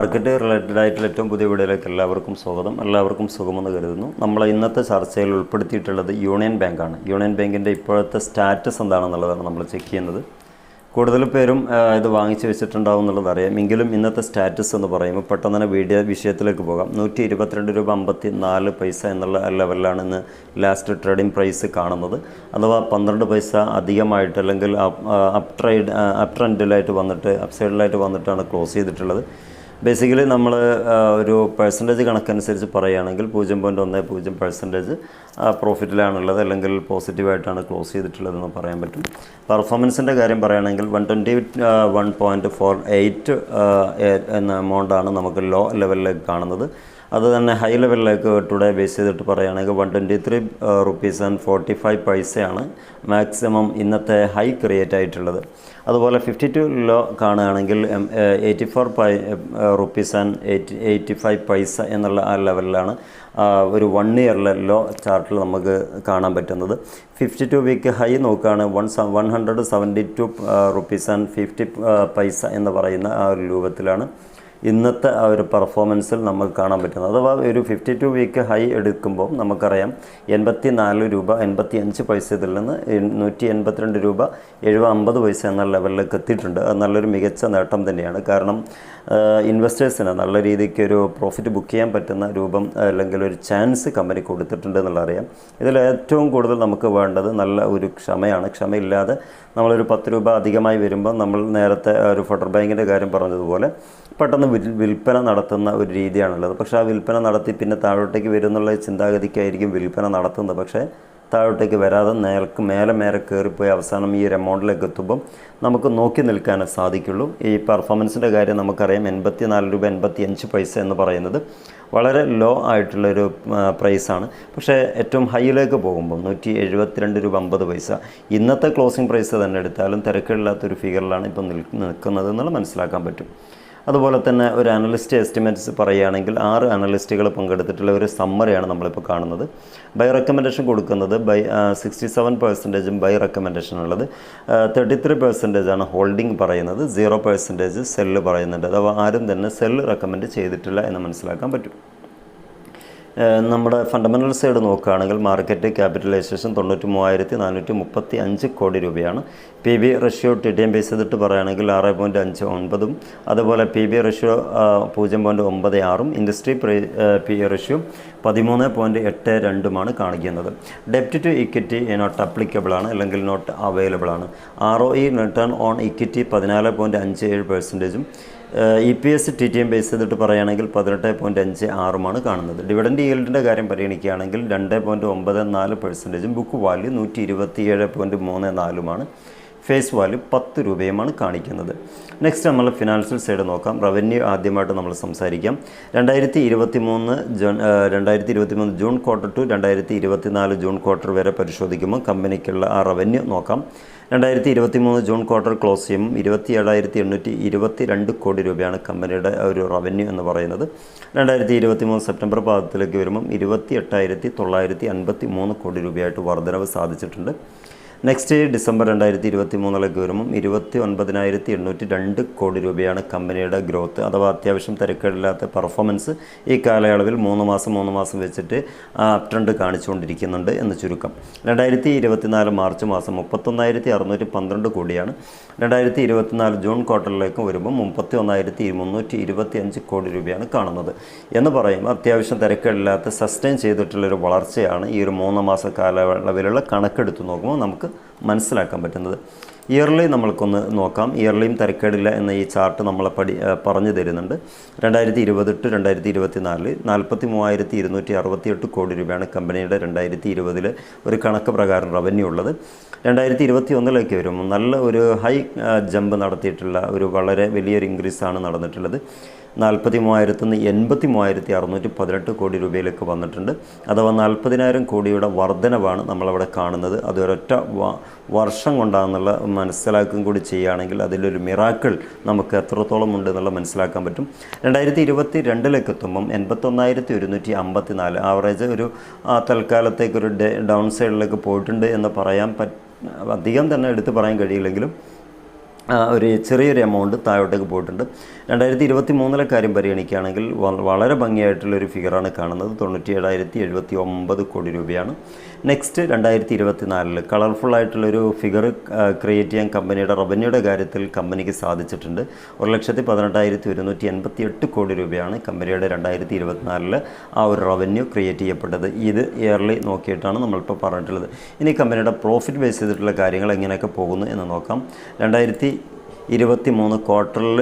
Market related ആയിട്ടുള്ള ഏറ്റവും പുതിയ വീഡിയോയിലേക്ക് എല്ലാവർക്കും സ്വാഗതം. എല്ലാവർക്കും സുഖമെന്ന് കരുതുന്നു. നമ്മൾ ഇന്നത്തെ ചർച്ചയിൽ ഉൾപ്പെടുത്തിയിട്ടുള്ളത് യൂണിയൻ ബാങ്കാണ് യൂണിയൻ ബാങ്കിന്റെ ഇപ്പോഴത്തെ സ്റ്റാറ്റസ് എന്താണെന്നുള്ളതാണ് നമ്മൾ ചെക്ക് ചെയ്യുന്നത്. കൂടുതൽ പേരും ഇത് വാങ്ങിച്ചു വെച്ചിട്ടുണ്ടാവും എന്നുള്ളത് അറിയാം. എങ്കിലും ഇന്നത്തെ സ്റ്റാറ്റസ് എന്ന് പറയുമ്പോൾ പെട്ടെന്ന് തന്നെ വീഡിയോ വിഷയത്തിലേക്ക് പോകാം. നൂറ്റി ഇരുപത്തിരണ്ട് രൂപ അമ്പത്തി നാല് പൈസ എന്നുള്ള ലെവലിലാണ് ഇന്ന് ലാസ്റ്റ് ട്രേഡിംഗ് പ്രൈസ് കാണുന്നത്. അഥവാ പന്ത്രണ്ട് പൈസ അധികമായിട്ട് അല്ലെങ്കിൽ അപ് ട്രൈഡ് അപ് ട്രെൻഡിലായിട്ട് വന്നിട്ട് അപ് സൈഡിലായിട്ട് വന്നിട്ടാണ് ക്ലോസ് ചെയ്തിട്ടുള്ളത്. ബേസിക്കലി നമ്മൾ ഒരു പെർസെന്റേജ് കണക്കനുസരിച്ച് പറയുകയാണെങ്കിൽ പൂജ്യം പോയിന്റ് ഒന്ന് പൂജ്യം പെർസെന്റേജ് പ്രോഫിറ്റിലാണുള്ളത് അല്ലെങ്കിൽ പോസിറ്റീവായിട്ടാണ് ക്ലോസ് ചെയ്തിട്ടുള്ളതെന്ന് പറയാൻ പറ്റും. പെർഫോമൻസിന്റെ കാര്യം പറയുകയാണെങ്കിൽ one twenty one point four eight എന്ന എമൗണ്ടാണ് നമുക്ക് ലോ ലെവലിലേക്ക് കാണുന്നത്. അത് തന്നെ ഹൈ ലെവലിലേക്ക് ടുഡേ ബേസ് ചെയ്തിട്ട് പറയുകയാണെങ്കിൽ one twenty three rupees and forty five പൈസയാണ് മാക്സിമം ഇന്നത്തെ ഹൈ ക്രിയേറ്റ് ആയിട്ടുള്ളത്. അതുപോലെ ഫിഫ്റ്റി ടു ലോ കാണുകയാണെങ്കിൽ eighty four five rupees and eighty eighty five paisa എന്നുള്ള ആ ലെവലിലാണ് ഒരു വൺ ഇയറിലെ ലോ ചാർട്ടിൽ നമുക്ക് കാണാൻ പറ്റുന്നത്. ഫിഫ്റ്റി ടു വീക്ക് ഹൈ നോക്കുകയാണ് one one hundred seventy two rupees and fifty paisa എന്ന് പറയുന്ന ആ ഒരു രൂപത്തിലാണ്. ഇന്നത്തെ ആ ഒരു പെർഫോമൻസിൽ നമ്മൾ കാണാൻ പറ്റുന്നത്. അഥവാ ഒരു ഫിഫ്റ്റി ടു വീക്ക് ഹൈ എടുക്കുമ്പോൾ നമുക്കറിയാം എൺപത്തി നാല് രൂപ എൺപത്തി അഞ്ച് പൈസ ഇതിൽ നിന്ന് നൂറ്റി എൺപത്തിരണ്ട് രൂപ എഴുപത് അമ്പത് പൈസ എന്ന ലെവലിലേക്ക് എത്തിയിട്ടുണ്ട്. അത് നല്ലൊരു മികച്ച നേട്ടം തന്നെയാണ്. കാരണം ഇൻവെസ്റ്റേഴ്സിന് നല്ല രീതിക്ക് ഒരു പ്രോഫിറ്റ് ബുക്ക് ചെയ്യാൻ പറ്റുന്ന രൂപം അല്ലെങ്കിൽ ഒരു ചാൻസ് കമ്പനി കൊടുത്തിട്ടുണ്ട് എന്നുള്ളറിയാം ഇതിൽ ഏറ്റവും കൂടുതൽ നമുക്ക് വേണ്ടത് നല്ല ഒരു ക്ഷമയാണ്. ക്ഷമയില്ലാതെ നമ്മളൊരു പത്ത് രൂപ അധികമായി വരുമ്പോൾ നമ്മൾ നേരത്തെ ഒരു ഫെഡറൽ ബാങ്കിന്റെ കാര്യം പറഞ്ഞതുപോലെ പെട്ടെന്ന് വിൽ വിൽപ്പന നടത്തുന്ന ഒരു രീതിയാണുള്ളത്. പക്ഷേ ആ വിൽപ്പന നടത്തി പിന്നെ താഴോട്ടേക്ക് വരുന്നുള്ള ചിന്താഗതിക്കായിരിക്കും വിൽപ്പന നടത്തുന്നത്. പക്ഷേ താഴോട്ടേക്ക് വരാതെ നേർക്ക് മേലെ മേലെ കയറിപ്പോയി അവസാനം ഈ ഒരു എമൗണ്ടിലേക്ക് എത്തുമ്പം നമുക്ക് നോക്കി നിൽക്കാനേ സാധിക്കുള്ളൂ. ഈ പെർഫോമൻസിന്റെ കാര്യം നമുക്കറിയാം. എൺപത്തി നാല് രൂപ എൺപത്തി അഞ്ച് പൈസ എന്ന് പറയുന്നത് വളരെ ലോ ആയിട്ടുള്ളൊരു പ്രൈസാണ്. പക്ഷേ ഏറ്റവും ഹൈയിലേക്ക് പോകുമ്പോൾ നൂറ്റി എഴുപത്തിരണ്ട് രൂപ അമ്പത് പൈസ. ഇന്നത്തെ ക്ലോസിംഗ് പ്രൈസ് തന്നെ എടുത്താലും തിരക്കില്ലാത്തൊരു ഫിഗറിലാണ് ഇപ്പോൾ നിൽ നിൽക്കുന്നത് എന്നുള്ളത് മനസ്സിലാക്കാൻ പറ്റും. അതുപോലെ തന്നെ ഒരു അനലിസ്റ്റ് എസ്റ്റിമേറ്റ്സ് പറയുകയാണെങ്കിൽ ആറ് അനലിസ്റ്റുകൾ പങ്കെടുത്തിട്ടുള്ള ഒരു സമ്മറിയാണ് നമ്മളിപ്പോൾ കാണുന്നത്. ബൈ റെക്കമെൻഡേഷൻ കൊടുക്കുന്നത് ബൈ സിക്സ്റ്റി സെവൻ പെർസെന്റേജും ബൈ റെക്കമെൻഡേഷൻ ഉള്ളത്. തേർട്ടി ത്രീ ആണ് ഹോൾഡിംഗ് പറയുന്നത്. സീറോ പെർസെന്റേജ് സെല്ല് പറയുന്നുണ്ട്. അഥവാ ആരും തന്നെ സെല്ല് റെക്കമെൻഡ് ചെയ്തിട്ടില്ല എന്ന് മനസ്സിലാക്കാൻ പറ്റും. നമ്മുടെ ഫണ്ടമെന്റൽ സൈഡ് നോക്കുകയാണെങ്കിൽ മാർക്കറ്റ് ക്യാപിറ്റലൈസേഷൻ തൊണ്ണൂറ്റി മൂവായിരത്തി നാനൂറ്റി മുപ്പത്തി അഞ്ച് കോടി രൂപയാണ്. P B ratio T T M base ചെയ്തിട്ട് പറയുകയാണെങ്കിൽ ആറ് പോയിന്റ് അഞ്ച് ഒൻപതും അതുപോലെ പി ബി റഷ്യോ പൂജ്യം പോയിന്റ് ഒമ്പത് ആറും ഇൻഡസ്ട്രി പി റഷ്യോ പതിമൂന്ന് പോയിന്റ് എട്ട് രണ്ടുമാണ് കാണിക്കുന്നത്. ഡെപ്റ്റ് ടു ഇക്വിറ്റി നോട്ട് അപ്ലിക്കബിൾ ആണ് അല്ലെങ്കിൽ നോട്ട് അവൈലബിൾ ആണ്. R O E return on equity പതിനാല് പോയിന്റ് അഞ്ച് ഏഴ് പെർസെന്റേജും E P S T T M base ചെയ്തിട്ട് പറയുകയാണെങ്കിൽ പതിനെട്ട് പോയിന്റ് അഞ്ച് ആറുമാണ് കാണുന്നത്. ഡിവിഡൻഡ് ഈൽഡിന്റെ കാര്യം പരിഗണിക്കുകയാണെങ്കിൽ രണ്ട് പോയിന്റ് ഒമ്പത് നാല് പെർസെന്റേജും ബുക്ക് വാല്യൂ നൂറ്റി ഇരുപത്തി ഏഴ് പോയിന്റ് മൂന്ന് നാലുമാണ്. ഫേസ് വാല്യൂ പത്ത് രൂപയുമാണ് കാണിക്കുന്നത്. നെക്സ്റ്റ് നമ്മൾ ഫിനാൻഷ്യൽ സൈഡ് നോക്കാം. റവന്യൂ ആദ്യമായിട്ട് നമ്മൾ സംസാരിക്കാം. രണ്ടായിരത്തി ഇരുപത്തി മൂന്ന് ജൂൺ രണ്ടായിരത്തി ഇരുപത്തി മൂന്ന് ജൂൺ ക്വാർട്ടർ ടു രണ്ടായിരത്തി ഇരുപത്തി നാല് ജൂൺ ക്വാർട്ടർ വരെ പരിശോധിക്കുമ്പോൾ കമ്പനിക്കുള്ള ആ റവന്യൂ നോക്കാം. രണ്ടായിരത്തി ഇരുപത്തി മൂന്ന് ജൂൺ ക്വാർട്ടർ ക്ലോസ് ചെയ്യുമ്പോൾ ഇരുപത്തി ഏഴായിരത്തി എണ്ണൂറ്റി ഇരുപത്തി രണ്ട് കോടി രൂപയാണ് കമ്പനിയുടെ ഒരു റവന്യൂ എന്ന് പറയുന്നത്. രണ്ടായിരത്തി ഇരുപത്തി മൂന്ന് സെപ്റ്റംബർ പാദത്തിലേക്ക് വരുമ്പം ഇരുപത്തി എട്ടായിരത്തി തൊള്ളായിരത്തി അൻപത്തി മൂന്ന് കോടി രൂപയായിട്ട് വർധനവ് സാധിച്ചിട്ടുണ്ട്. നെക്സ്റ്റ് ഡിസംബർ രണ്ടായിരത്തി ഇരുപത്തി മൂന്നിലേക്ക് വരുമ്പം ഇരുപത്തി ഒൻപതിനായിരത്തി എണ്ണൂറ്റി രണ്ട് കോടി രൂപയാണ് കമ്പനിയുടെ ഗ്രോത്ത്. അഥവാ അത്യാവശ്യം തിരക്കേടില്ലാത്ത പെർഫോമൻസ് ഈ കാലയളവിൽ മൂന്ന് മാസം മൂന്ന് മാസം വെച്ചിട്ട് അപ് ട്രെൻഡ് കാണിച്ചുകൊണ്ടിരിക്കുന്നുണ്ട് എന്ന് ചുരുക്കം. രണ്ടായിരത്തി ഇരുപത്തിനാല് മാർച്ച് മാസം മുപ്പത്തൊന്നായിരത്തി അറുന്നൂറ്റി പന്ത്രണ്ട് കോടിയാണ്. രണ്ടായിരത്തി ഇരുപത്തിനാല് ജൂൺ ക്വാർട്ടറിലേക്ക് വരുമ്പോൾ മുപ്പത്തി ഒന്നായിരത്തി മുന്നൂറ്റി ഇരുപത്തി അഞ്ച് കോടി രൂപയാണ് കാണുന്നത്. എന്ന് പറയുമ്പോൾ അത്യാവശ്യം തിരക്കേടില്ലാത്ത സസ്റ്റെയിൻ ചെയ്തിട്ടുള്ളൊരു വളർച്ചയാണ് ഈ ഒരു മൂന്ന് മാസ കാലയളവിലുള്ള കണക്കെടുത്ത് നോക്കുമ്പോൾ നമുക്ക് മനസ്സിലാക്കാൻ പറ്റുന്നത്. ഇയർലി നമ്മൾക്കൊന്ന് നോക്കാം. ഇയർലിയും തിരക്കേടില്ല എന്ന ഈ ചാർട്ട് നമ്മളെ പഠി പറഞ്ഞു തരുന്നുണ്ട്. രണ്ടായിരത്തി ഇരുപത് ടു രണ്ടായിരത്തി ഇരുപത്തി നാലിൽ നാൽപ്പത്തി മൂവായിരത്തി ഇരുന്നൂറ്റി അറുപത്തി എട്ട് കോടി രൂപയാണ് കമ്പനിയുടെ രണ്ടായിരത്തി ഇരുപതിൽ ഒരു കണക്ക് പ്രകാരം റവന്യൂ ഉള്ളത്. രണ്ടായിരത്തി ഇരുപത്തി ഒന്നിലേക്ക് വരുമ്പോൾ നല്ല ഒരു ഹൈ ജമ്പ് നടത്തിയിട്ടുള്ള ഒരു വളരെ വലിയൊരു ഇൻക്രീസാണ് നടന്നിട്ടുള്ളത്. നാൽപ്പത്തി മൂവായിരത്തി നിന്ന് എൺപത്തി മൂവായിരത്തി അറുന്നൂറ്റി പതിനെട്ട് കോടി രൂപയിലേക്ക് വന്നിട്ടുണ്ട്. അഥവാ നാൽപ്പതിനായിരം കോടിയുടെ വർധനവാണ് നമ്മളവിടെ കാണുന്നത്. അത് ഒരൊറ്റ വർഷം കൊണ്ടാണെന്നുള്ള മനസ്സിലാക്കുകയും കൂടി ചെയ്യുകയാണെങ്കിൽ അതിലൊരു മിറാക്കിൾ നമുക്ക് എത്രത്തോളം ഉണ്ട് എന്നുള്ള മനസ്സിലാക്കാൻ പറ്റും. രണ്ടായിരത്തി ഇരുപത്തി രണ്ടിലേക്ക് എത്തുമ്പം എൺപത്തൊന്നായിരത്തി ഒരുന്നൂറ്റി അമ്പത്തി നാല് ആവറേജ് ഒരു ആ, തൽക്കാലത്തേക്കൊരു ഡൗൺ സൈഡിലേക്ക് പോയിട്ടുണ്ട് എന്ന് പറയാൻ പറ്റ അധികം തന്നെ എടുത്ത് പറയാൻ കഴിയില്ലെങ്കിലും ഒരു ചെറിയൊരു എമൗണ്ട് താഴോട്ടേക്ക് പോയിട്ടുണ്ട്. രണ്ടായിരത്തി ഇരുപത്തി മൂന്നിലെ കാര്യം പരിഗണിക്കുകയാണെങ്കിൽ വളരെ ഭംഗിയായിട്ടുള്ളൊരു ഫിഗറാണ് കാണുന്നത്. തൊണ്ണൂറ്റി ഏഴായിരത്തി എഴുപത്തി ഒമ്പത് കോടി രൂപയാണ്. നെക്സ്റ്റ് രണ്ടായിരത്തി ഇരുപത്തി നാലിൽ കളർഫുൾ ആയിട്ടുള്ളൊരു ഫിഗർ ക്രിയേറ്റ് ചെയ്യാൻ കമ്പനിയുടെ റവന്യൂയുടെ കാര്യത്തിൽ കമ്പനിക്ക് സാധിച്ചിട്ടുണ്ട്. ഒരു ലക്ഷത്തി പതിനെട്ടായിരത്തി ഒരുന്നൂറ്റി എൺപത്തി എട്ട് കോടി രൂപയാണ് കമ്പനിയുടെ രണ്ടായിരത്തി ഇരുപത്തിനാലിൽ ആ ഒരു റവന്യൂ ക്രിയേറ്റ് ചെയ്യപ്പെട്ടത്. ഇത് ഇയർലി നോക്കിയിട്ടാണ് നമ്മളിപ്പോൾ പറഞ്ഞിട്ടുള്ളത്. ഇനി കമ്പനിയുടെ പ്രോഫിറ്റ് ബേസ് ചെയ്തിട്ടുള്ള കാര്യങ്ങൾ എങ്ങനെയൊക്കെ പോകുന്നു എന്ന് നോക്കാം. രണ്ടായിരത്തി ഇരുപത്തി മൂന്ന് ക്വാർട്ടറിൽ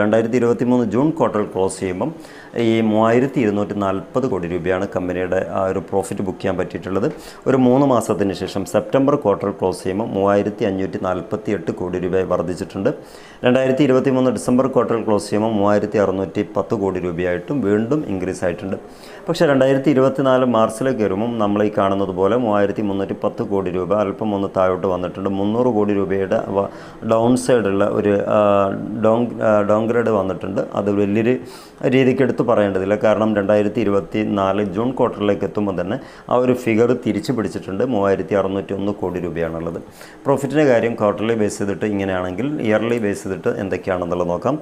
രണ്ടായിരത്തി ഇരുപത്തി മൂന്ന് ജൂൺ ക്വാർട്ടറിൽ ക്ലോസ് ചെയ്യുമ്പം ഈ മൂവായിരത്തി ഇരുന്നൂറ്റി നാൽപ്പത് കോടി രൂപയാണ് കമ്പനിയുടെ ആ ഒരു പ്രോഫിറ്റ് ബുക്ക് ചെയ്യാൻ പറ്റിയിട്ടുള്ളത്. ഒരു മൂന്ന് മാസത്തിന് ശേഷം സെപ്റ്റംബർ ക്വാർട്ടർ ക്ലോസ് ചെയ്യുമ്പോൾ മൂവായിരത്തി അഞ്ഞൂറ്റി നാൽപ്പത്തി എട്ട് കോടി രൂപയായി വർദ്ധിച്ചിട്ടുണ്ട്. രണ്ടായിരത്തി ഇരുപത്തി മൂന്ന് ഡിസംബർ ക്വാർട്ടറിൽ ക്ലോസ് ചെയ്യുമ്പോൾ മൂവായിരത്തി അറുന്നൂറ്റി പത്ത് കോടി രൂപയായിട്ടും വീണ്ടും ഇൻക്രീസ് ആയിട്ടുണ്ട്. പക്ഷേ രണ്ടായിരത്തി ഇരുപത്തിനാല് മാർച്ചിലേക്ക് വരുമ്പം നമ്മൾ ഈ കാണുന്നത് പോലെ മൂവായിരത്തി മുന്നൂറ്റി പത്ത് കോടി രൂപ അല്പം ഒന്ന് താഴോട്ട് വന്നിട്ടുണ്ട്. മുന്നൂറ് കോടി രൂപയുടെ ഡൗൺ സൈഡുള്ള ഒരു ഡൗൺ ഡോങ്ഗ്രേഡ് വന്നിട്ടുണ്ട്. അത് വലിയൊരു രീതിക്ക് എടുത്ത് പറയേണ്ടതില്ല. കാരണം രണ്ടായിരത്തി ഇരുപത്തി നാല് ജൂൺ ക്വാർട്ടറിലേക്ക് എത്തുമ്പോൾ തന്നെ ആ ഒരു ഫിഗർ തിരിച്ചു പിടിച്ചിട്ടുണ്ട്. മൂവായിരത്തി അറുന്നൂറ്റി ഒന്ന് കോടി രൂപയാണുള്ളത്. പ്രോഫിറ്റിന്റെ കാര്യം ക്വാർട്ടർലി ബേസ് ചെയ്തിട്ട് ഇങ്ങനെയാണെങ്കിൽ ഇയർലി ബേസ് ചെയ്തിട്ട് എന്തൊക്കെയാണെന്നുള്ളത് നോക്കാം.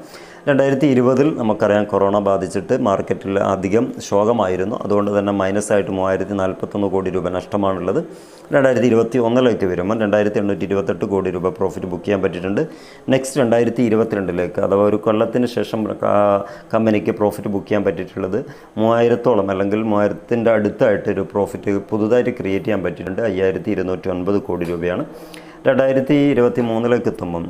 രണ്ടായിരത്തി ഇരുപതിൽ നമുക്കറിയാം കൊറോണ ബാധിച്ചിട്ട് മാർക്കറ്റിൽ അധികം ശോകമായിരുന്നു. അതുകൊണ്ട് തന്നെ മൈനസായിട്ട് മൂവായിരത്തി നാൽപ്പത്തൊന്ന് കോടി രൂപ നഷ്ടമാണുള്ളത്. രണ്ടായിരത്തി ഇരുപത്തി ഒന്നിലേക്ക് വരുമ്പോൾ രണ്ടായിരത്തി എണ്ണൂറ്റി ഇരുപത്തെട്ട് കോടി രൂപ പ്രോഫിറ്റ് ബുക്ക് ചെയ്യാൻ പറ്റിയിട്ടുണ്ട്. നെക്സ്റ്റ് രണ്ടായിരത്തി ഇരുപത്തിരണ്ടിലേക്ക് അഥവാ ഒരു കൊല്ലത്തിന് ശേഷം കമ്പനിക്ക് പ്രോഫിറ്റ് ബുക്ക് ചെയ്യാൻ പറ്റിയിട്ടുള്ളത് മൂവായിരത്തോളം അല്ലെങ്കിൽ മൂവായിരത്തിന്റെ അടുത്തായിട്ട് ഒരു പ്രോഫിറ്റ് പുതുതായിട്ട് ക്രിയേറ്റ് ചെയ്യാൻ പറ്റിയിട്ടുണ്ട്. അയ്യായിരത്തി ഇരുന്നൂറ്റി ഒൻപത് കോടി രൂപയാണ്. രണ്ടായിരത്തി ഇരുപത്തി മൂന്നിലേക്ക് എത്തുമ്പം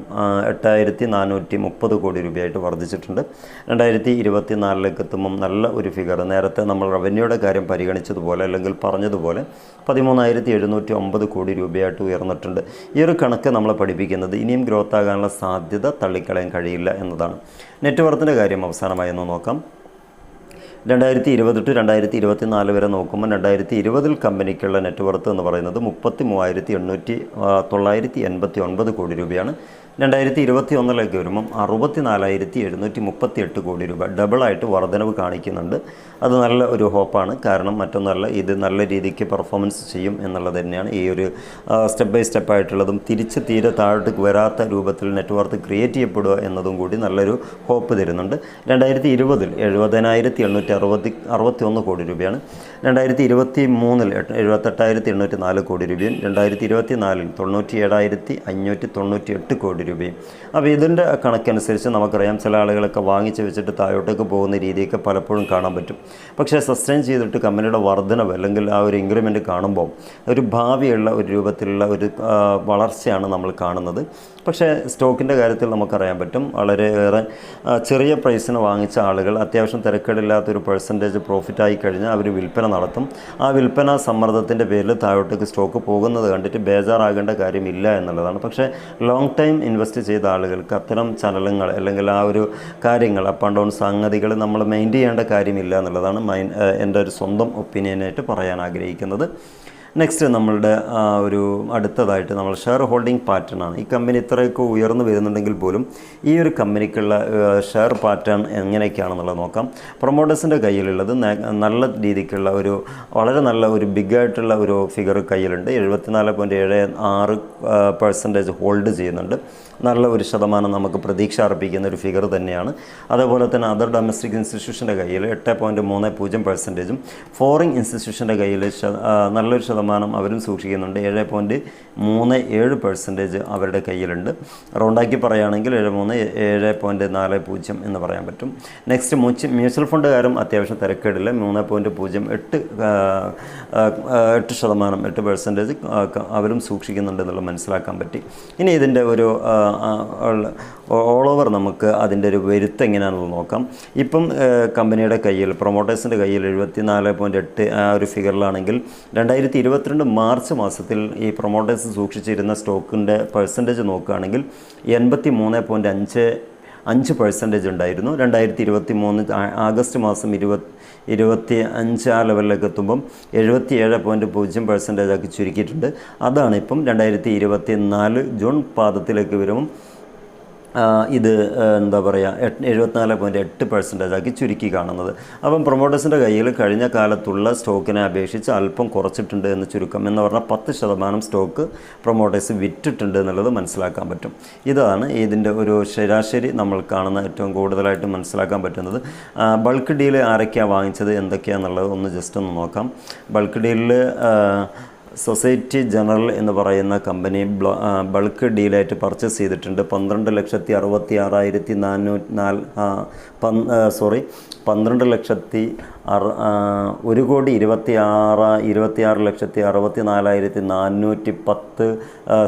എട്ടായിരത്തി നാനൂറ്റി മുപ്പത് കോടി രൂപയായിട്ട് വർദ്ധിച്ചിട്ടുണ്ട്. രണ്ടായിരത്തി ഇരുപത്തി നാലിലേക്ക് എത്തുമ്പം നല്ല ഒരു ഫിഗർ നേരത്തെ നമ്മൾ റവന്യൂയുടെ കാര്യം പരിഗണിച്ചതുപോലെ അല്ലെങ്കിൽ പറഞ്ഞതുപോലെ പതിമൂന്നായിരത്തി എഴുന്നൂറ്റി ഒമ്പത് കോടി രൂപയായിട്ട് ഉയർന്നിട്ടുണ്ട്. ഈ ഒരു കണക്ക് നമ്മളെ പഠിപ്പിക്കുന്നത് ഇനിയും ഗ്രോത്ത് ആകാനുള്ള സാധ്യത തള്ളിക്കളയാൻ കഴിയില്ല എന്നതാണ്. നെറ്റ്വർത്തിന്റെ കാര്യം അവസാനമായി ഒന്ന് നോക്കാം. രണ്ടായിരത്തി ഇരുപത് ടു രണ്ടായിരത്തി ഇരുപത്തി നാല് വരെ നോക്കുമ്പോൾ രണ്ടായിരത്തി ഇരുപതിൽ കമ്പനിക്കുള്ള നെറ്റ് വർത്ത് എന്ന് പറയുന്നത് മുപ്പത്തി മൂവായിരത്തി എണ്ണൂറ്റി തൊള്ളായിരത്തി എൺപത്തി ഒൻപത് കോടി രൂപയാണ്. രണ്ടായിരത്തി ഇരുപത്തി ഒന്നിലേക്ക് വരുമ്പം അറുപത്തി നാലായിരത്തി എഴുന്നൂറ്റി മുപ്പത്തി എട്ട് കോടി രൂപ ഡബിളായിട്ട് വർധനവ് കാണിക്കുന്നുണ്ട്. അത് നല്ല ഒരു ഹോപ്പാണ്. കാരണം മറ്റൊന്നല്ല ഇത് നല്ല രീതിക്ക് പെർഫോമൻസ് ചെയ്യും എന്നുള്ളത് തന്നെയാണ്. ഈ ഒരു സ്റ്റെപ്പ് ബൈ സ്റ്റെപ്പ് ആയിട്ടുള്ളതും തിരിച്ച് തീരെ താഴോട്ട് വരാത്ത രൂപത്തിൽ നെറ്റ്വർക്ക് ക്രിയേറ്റ് ചെയ്യപ്പെടുക എന്നതും കൂടി നല്ലൊരു ഹോപ്പ് തരുന്നുണ്ട്. രണ്ടായിരത്തി ഇരുപതിൽ എഴുപതിനായിരത്തി എണ്ണൂറ്റി അറുപത്തി അറുപത്തി ഒന്ന് കോടി രൂപയാണ്. രണ്ടായിരത്തി ഇരുപത്തി മൂന്നിൽ എഴുപത്തെട്ടായിരത്തി എണ്ണൂറ്റി നാല് കോടി രൂപയും രണ്ടായിരത്തി ഇരുപത്തി നാലിൽ തൊണ്ണൂറ്റി ഏഴായിരത്തി അഞ്ഞൂറ്റി തൊണ്ണൂറ്റി എട്ട് കോടി രൂപയും അപ്പോൾ ഇതിന്റെ കണക്കനുസരിച്ച് നമുക്കറിയാം ചില ആളുകളൊക്കെ വാങ്ങിച്ച് വെച്ചിട്ട് താഴോട്ടേക്ക് പോകുന്ന രീതിയൊക്കെ പലപ്പോഴും കാണാൻ പറ്റും. പക്ഷേ സസ്റ്റെയിൻ ചെയ്തിട്ട് കമ്പനിയുടെ വർധനവ് അല്ലെങ്കിൽ ആ ഒരു ഇൻക്രിമെന്റ് കാണുമ്പോൾ ഒരു ഭാവിയുള്ള ഒരു രൂപത്തിലുള്ള ഒരു വളർച്ചയാണ് നമ്മൾ കാണുന്നത്. പക്ഷേ സ്റ്റോക്കിന്റെ കാര്യത്തിൽ നമുക്കറിയാൻ പറ്റും വളരെയേറെ ചെറിയ പ്രൈസിന് വാങ്ങിച്ച ആളുകൾ അത്യാവശ്യം തിരക്കേടില്ലാത്തൊരു പെർസെന്റേജ് പ്രോഫിറ്റ് ആയി കഴിഞ്ഞാൽ അവർ വിൽപ്പന നടത്തും. ആ വിൽപ്പന സമ്മർദ്ദത്തിന്റെ പേരിൽ താഴോട്ടേക്ക് സ്റ്റോക്ക് പോകുന്നത് കണ്ടിട്ട് ബേജാറാകേണ്ട കാര്യമില്ല എന്നുള്ളതാണ്. പക്ഷേ ലോങ് ടൈം ഇൻവെസ്റ്റ് ചെയ്ത ആളുകൾക്ക് അത്തരം ചലനങ്ങൾ അല്ലെങ്കിൽ ആ ഒരു കാര്യങ്ങൾ അപ്പ് ആൻഡ് ഡൗൺ സംഗതികൾ നമ്മൾ മെയിന്റെയിൻ ചെയ്യേണ്ട കാര്യമില്ല എന്നുള്ളതാണ് മൈൻ എന്റെ ഒരു സ്വന്തം ഒപ്പീനിയനായിട്ട് പറയാൻ ആഗ്രഹിക്കുന്നത്. നെക്സ്റ്റ് നമ്മളുടെ ഒരു അടുത്തതായിട്ട് നമ്മൾ ഷെയർ ഹോൾഡിംഗ് പാറ്റേൺ ആണ്. ഈ കമ്പനി ഇത്രയൊക്കെ ഉയർന്നു വരുന്നുണ്ടെങ്കിൽ പോലും ഈ ഒരു കമ്പനിക്കുള്ള ഷെയർ പാറ്റേൺ എങ്ങനെയൊക്കെയാണെന്നുള്ളത് നോക്കാം. പ്രൊമോട്ടേഴ്സിന്റെ കയ്യിലുള്ളത് നല്ല രീതിക്കുള്ള ഒരു വളരെ നല്ല ഒരു ബിഗായിട്ടുള്ള ഒരു ഫിഗർ കയ്യിലുണ്ട്. എഴുപത്തിനാല് പോയിന്റ് ഏഴ് ആറ് പെർസെന്റേജ് ഹോൾഡ് ചെയ്യുന്നുണ്ട്. നല്ല ഒരു ശതമാനം നമുക്ക് പ്രതീക്ഷ അർപ്പിക്കുന്ന ഒരു ഫിഗർ തന്നെയാണ്. അതേപോലെ തന്നെ അതർ ഡൊമസ്റ്റിക് ഇൻസ്റ്റിറ്റ്യൂഷന്റെ കയ്യിൽ എട്ട് പോയിന്റ് മൂന്ന് പൂജ്യം പെർസെന്റേജും ഫോറിൻ ഇൻസ്റ്റിറ്റ്യൂഷന്റെ കയ്യിൽ നല്ലൊരു ശതമാനം അവരും സൂക്ഷിക്കുന്നുണ്ട്. ഏഴ് പോയിന്റ് മൂന്ന് ഏഴ് പെർസെന്റേജ് അവരുടെ കയ്യിലുണ്ട്. റൗണ്ടാക്കി പറയുകയാണെങ്കിൽ ഏഴ് മൂന്ന് ഏഴ് പോയിന്റ് നാല് പൂജ്യം എന്ന് പറയാൻ പറ്റും. നെക്സ്റ്റ് മ്യൂച്വൽ ഫണ്ടുകാരും അത്യാവശ്യം തിരക്കേടില്ല. മൂന്ന് പോയിന്റ് പൂജ്യം എട്ട് എട്ട് ശതമാനം എട്ട് പെർസെന്റേജ് അവരും സൂക്ഷിക്കുന്നുണ്ട് എന്നുള്ളത് മനസ്സിലാക്കാൻ പറ്റി. ഇനി ഇതിന്റെ ഒരു ഓൾ ഓവർ നമുക്ക് അതിന്റെ ഒരു വരുത്ത് എങ്ങനെയാണെന്ന് നോക്കാം. ഇപ്പം കമ്പനിയുടെ കയ്യിൽ പ്രൊമോട്ടേഴ്സിന്റെ കയ്യിൽ എഴുപത്തി നാല് പോയിന്റ് എട്ട് ആ ഒരു ഫിഗറിലാണെങ്കിൽ രണ്ടായിരത്തി ഇരുപത്തിരണ്ട് മാർച്ച് മാസത്തിൽ ഈ പ്രൊമോട്ടേഴ്സ് സൂക്ഷിച്ചിരുന്ന സ്റ്റോക്കിന്റെ പെർസെന്റേജ് നോക്കുകയാണെങ്കിൽ എൺപത്തി മൂന്ന് പോയിന്റ് അഞ്ച് അഞ്ച് പെർസെന്റേജ് ഉണ്ടായിരുന്നു. രണ്ടായിരത്തി ഇരുപത്തി മൂന്ന് ആഗസ്റ്റ് മാസം ഇരുപത്തി ഇരുപത്തി അഞ്ച് ആ ലെവലിലേക്ക് എത്തുമ്പം എഴുപത്തി ഏഴ് പോയിന്റ് പൂജ്യം പെർസെന്റേജ് ആക്കി ചുരുക്കിയിട്ടുണ്ട്. അതാണ് ഇപ്പം രണ്ടായിരത്തി ഇരുപത്തി നാല് ജൂൺ പാദത്തിലേക്ക് വരുമ്പം ഇത് എന്താ പറയുക എഴുപത്തിനാല് പോയിന്റ് എട്ട് പെർസെന്റേജ് ആക്കി ചുരുക്കി കാണുന്നത്. അപ്പം പ്രൊമോട്ടേഴ്സിന്റെ കയ്യിൽ കഴിഞ്ഞ കാലത്തുള്ള സ്റ്റോക്കിനെ അപേക്ഷിച്ച് അല്പം കുറച്ചിട്ടുണ്ട് എന്ന് ചുരുക്കം എന്ന് പറഞ്ഞാൽ പത്ത് ശതമാനം സ്റ്റോക്ക് പ്രൊമോട്ടേഴ്സ് വിറ്റിട്ടുണ്ട് എന്നുള്ളത് മനസ്സിലാക്കാൻ പറ്റും. ഇതാണ് ഇതിന്റെ ഒരു ശരാശരി നമ്മൾ കാണുന്ന ഏറ്റവും കൂടുതലായിട്ട് മനസ്സിലാക്കാൻ പറ്റുന്നത്. ബൾക്ക് ഡീൽ ആരൊക്കെയാണ് വാങ്ങിച്ചത് എന്തൊക്കെയാണെന്നുള്ളത് ഒന്ന് ജസ്റ്റ് ഒന്ന് നോക്കാം. ബൾക്ക് ഡീലിൽ സൊസൈറ്റി ജനറൽ എന്ന് പറയുന്ന കമ്പനി ബൾക്ക് ഡീലായിട്ട് പർച്ചേസ് ചെയ്തിട്ടുണ്ട്. പന്ത്രണ്ട് ലക്ഷത്തി അറുപത്തി ആറായിരത്തി നാനൂറ്റി നാല് സോറി പന്ത്രണ്ട് ലക്ഷത്തി അറു ഒരു കോടി ഇരുപത്തി ആറ് ഇരുപത്തി ആറ് ലക്ഷത്തി അറുപത്തി നാലായിരത്തി നാനൂറ്റി പത്ത്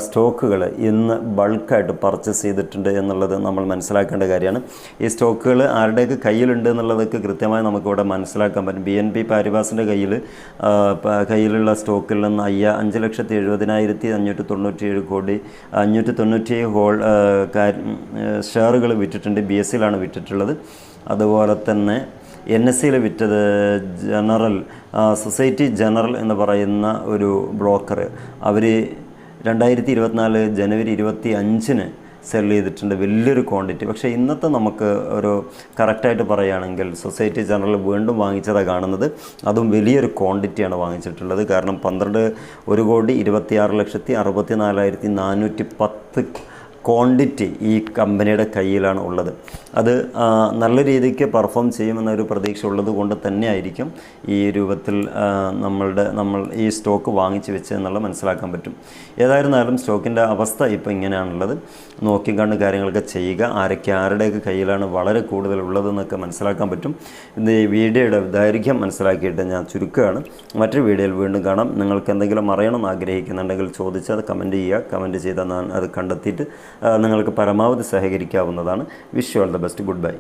സ്റ്റോക്കുകൾ ഇന്ന് ബൾക്കായിട്ട് പർച്ചേസ് ചെയ്തിട്ടുണ്ട് എന്നുള്ളത് നമ്മൾ മനസ്സിലാക്കേണ്ട കാര്യമാണ്. ഈ സ്റ്റോക്കുകൾ ആരുടെയൊക്കെ കയ്യിലുണ്ട് എന്നുള്ളതൊക്കെ കൃത്യമായി നമുക്കിവിടെ മനസ്സിലാക്കാൻ പറ്റും. ബി എൻ പി പാരിബാസിന്റെ കയ്യിൽ കയ്യിലുള്ള സ്റ്റോക്കിൽ നിന്ന് അയ്യ അഞ്ച് ലക്ഷത്തി എഴുപതിനായിരത്തി അഞ്ഞൂറ്റി തൊണ്ണൂറ്റിയേഴ് കോടി അഞ്ഞൂറ്റി തൊണ്ണൂറ്റി ഹോൾ ഷെയറുകൾ വിറ്റിട്ടുണ്ട് ബി എസ് സിയിലാണ് വിറ്റിട്ടുള്ളത്. അതുപോലെ തന്നെ എൻ എസ് സിയിൽ വിറ്റത് ജനറൽ സൊസൈറ്റി ജനറൽ എന്ന് പറയുന്ന ഒരു ബ്രോക്കർ. അവർ രണ്ടായിരത്തി ഇരുപത്തിനാല് ജനുവരി ഇരുപത്തി അഞ്ചിന് സെൽ ചെയ്തിട്ടുണ്ട്. വലിയൊരു ക്വാണ്ടിറ്റി. പക്ഷേ ഇന്നത്തെ നമുക്ക് ഒരു കറക്റ്റായിട്ട് പറയുകയാണെങ്കിൽ സൊസൈറ്റി ജനറൽ വീണ്ടും വാങ്ങിച്ചതാണ് കാണുന്നത്. അതും വലിയൊരു ക്വാണ്ടിറ്റിയാണ് വാങ്ങിച്ചിട്ടുള്ളത്. കാരണം പന്ത്രണ്ട് ഒരു കോടി ഇരുപത്തിയാറ് ലക്ഷത്തി അറുപത്തി നാലായിരത്തി നാനൂറ്റി പത്ത് ക്വാണ്ടിറ്റി ഈ കമ്പനിയുടെ കയ്യിലാണ് ഉള്ളത്. അത് നല്ല രീതിക്ക് പെർഫോം ചെയ്യുമെന്നൊരു പ്രതീക്ഷ ഉള്ളത് കൊണ്ട് തന്നെയായിരിക്കും ഈ രൂപത്തിൽ നമ്മളുടെ നമ്മൾ ഈ സ്റ്റോക്ക് വാങ്ങിച്ച് വെച്ച് എന്നുള്ളത് മനസ്സിലാക്കാൻ പറ്റും. ഏതായിരുന്നാലും സ്റ്റോക്കിന്റെ അവസ്ഥ ഇപ്പോൾ ഇങ്ങനെയാണുള്ളത്. നോക്കി കണ്ട് കാര്യങ്ങളൊക്കെ ചെയ്യുക. ആരൊക്കെ ആരുടെയൊക്കെ കയ്യിലാണ് വളരെ കൂടുതൽ ഉള്ളതെന്നൊക്കെ മനസ്സിലാക്കാൻ പറ്റും. ഇത് ഈ വീഡിയോയുടെ ദൈർഘ്യം മനസ്സിലാക്കിയിട്ട് ഞാൻ ചുരുക്കുകയാണ്. മറ്റൊരു വീഡിയോയിൽ വീണ്ടും കാണാം. നിങ്ങൾക്ക് എന്തെങ്കിലും അറിയണമെന്ന് ആഗ്രഹിക്കുന്നുണ്ടെങ്കിൽ ചോദിച്ചാൽ കമന്റ് ചെയ്യുക. കമന്റ് ചെയ്താൽ ഞാൻ അത് കണ്ടെത്തിയിട്ട് നിങ്ങൾക്ക് പരമാവധി സഹകരിക്കാവുന്നതാണ്. Wish you all the best good bye